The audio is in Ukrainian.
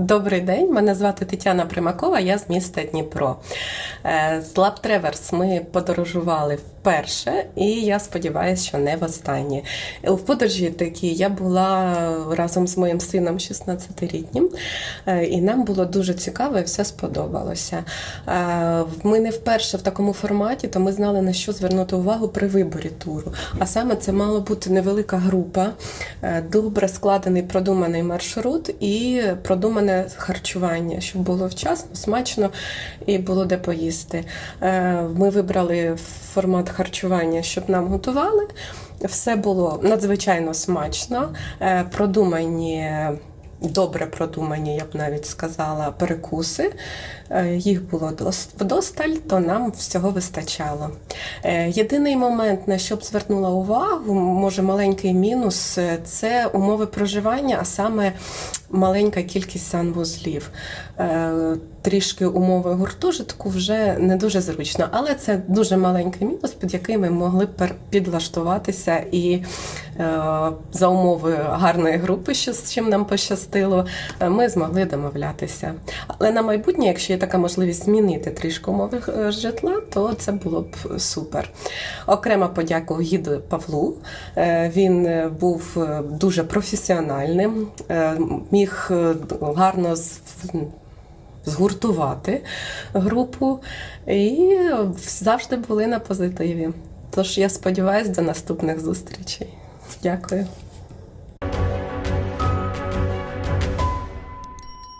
Добрий день, мене звати Тетяна Примакова, я з міста Дніпро. Е, З Lab Traverse ми подорожували вперше, і я сподіваюся, що не востаннє. В подорожі такій я була разом з моїм сином 16-літнім, е, і нам було дуже цікаво і все сподобалося. Е, Ми не вперше в такому форматі, то ми знали на що звернути увагу при виборі туру. А саме це мало бути невелика група, добре складений продуманий маршрут і продумане харчування, щоб було вчасно, смачно і було де поїсти. Е, Ми вибрали формат харчування, щоб нам готували. Все було надзвичайно смачно, е, продумані. Добре продумані, я б навіть сказала, перекуси. Е, Їх було дос- вдосталь, то нам всього вистачало. Е, Єдиний момент, на що б звернула увагу, може маленький мінус, е, це умови проживання, а саме маленька кількість санвузлів. Трішки умови гуртожитку вже не дуже зручно, але це дуже маленький мінус, під який ми могли підлаштуватися і за умови гарної групи, що з чим нам пощастило, е, ми змогли домовлятися. Але на майбутнє, якщо є така можливість змінити трішки умови е, житла, то це було б супер. Окрема подяка гіду Павлу. Е, Він е, був е, дуже професіональним, е, міг е, гарно згуртувати групу і завжди були на позитиві. Тож я сподіваюся до наступних зустрічей. Дякую.